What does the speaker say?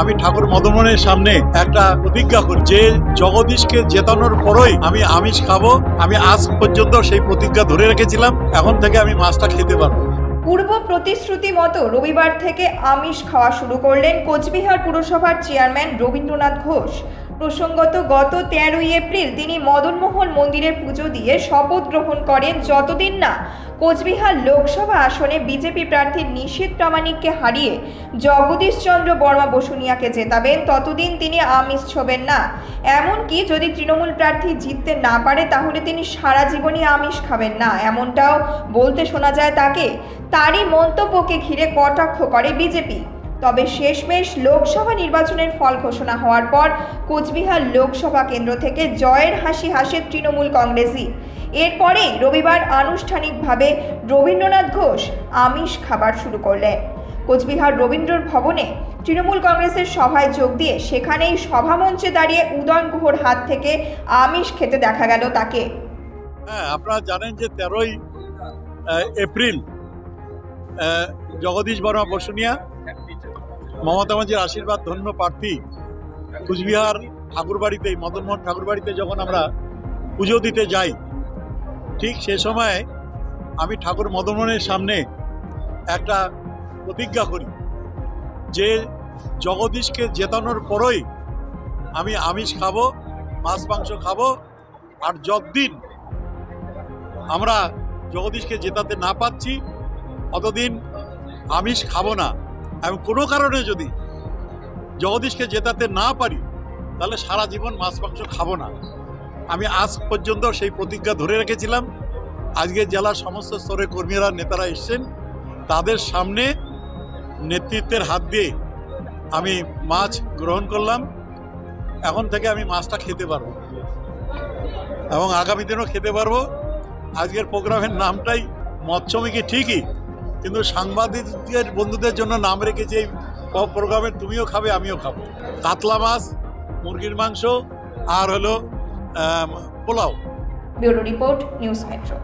আমি ঠাকুর মদমনের সামনে একটা প্রতিজ্ঞা করি, যে জগদীশকে জেতানোর পরই আমি আমিষ খাব। আমি আজ পর্যন্ত সেই প্রতিজ্ঞা ধরে রেখেছিলাম, এখন থেকে আমি মাছটা খেতে পারব। পূর্ব প্রতিশ্রুতি মতো রবিবার থেকে আমিষ খাওয়া শুরু করলেন কোচবিহার পুরসভার চেয়ারম্যান রবীন্দ্রনাথ ঘোষ। প্রসঙ্গত, গত তেরোই এপ্রিল তিনি মদনমোহন মন্দিরে পুজো দিয়ে শপথ গ্রহণ করেন যতদিন না কোচবিহার লোকসভা আসনে বিজেপি প্রার্থী নিশীত প্রামাণিককে হারিয়ে জগদীশচন্দ্র বর্মা বসুনিয়াকে জেতাবেন, ততদিন তিনি আমিষ ছোবেন না। এমনকি যদি তৃণমূল প্রার্থী জিততে না পারে, তাহলে তিনি সারা জীবনই আমিষ খাবেন না। এমনটাও বলতে শোনা যায় তাকে। তারই মন্তব্যকে ঘিরে কটাক্ষ করে বিজেপি। তবে শেষমেশ লোকসভা নির্বাচনের ফল ঘোষণা হওয়ার পর কোচবিহার লোকসভা কেন্দ্র থেকে জয়ের হাসি হাসে তৃণমূল কংগ্রেসই। এরপরেই রবিবার আনুষ্ঠানিকভাবে রবীন্দ্রনাথ ঘোষ আমিষ খাবার শুরু করলেন। কোচবিহার রবীন্দ্র ভবনে তৃণমূল কংগ্রেসের সভায় যোগ দিয়ে সেখানেই সভামঞ্চে দাঁড়িয়ে উদয়ন গুহর হাত থেকে আমিষ খেতে দেখা গেল তাকে। হ্যাঁ আপনারা জানেন যে তেরোই এপ্রিল জগদীশ বর্মা বসুনিয়া মমতা মাঝির আশীর্বাদ ধন্য প্রার্থী কুচবিহার ঠাকুরবাড়িতে, মদনমোহন ঠাকুরবাড়িতে যখন আমরা পুজো দিতে যাই, ঠিক সে সময় আমি ঠাকুর মদনমোহনের সামনে একটা প্রতিজ্ঞা করি যে জগদীশকে জেতানোর পরই আমি আমিষ খাব, মাছ, মাংস খাব আর যতদিন আমরা জগদীশকে জেতাতে না পাচ্ছি অতদিন আমিষ খাব না। এবং কোনো কারণে যদি জগদীশকে জেতাতে না পারি, তাহলে সারা জীবন মাছ মাংস খাব না। আমি আজ পর্যন্ত সেই প্রতিজ্ঞা ধরে রেখেছিলাম। আজকে জেলার সমস্ত স্তরের কর্মীরা, নেতারা এসছেন। তাদের সামনে নেতৃত্বের হাত দিয়ে আমি মাছ গ্রহণ করলাম। এখন থেকে আমি মাছটা খেতে পারব। এবং আগামী দিনও খেতে পারব। আজকের প্রোগ্রামের নামটাই মৎস্যমিকি ঠিকই। কিন্তু সাংবাদিকদের বন্ধুদের জন্য নাম রেখেছি এই প্রোগ্রামে তুমিও খাবে, আমিও খাব। কাতলা মাছ, মুরগির মাংস আর হলো পোলাও। Report, news metro.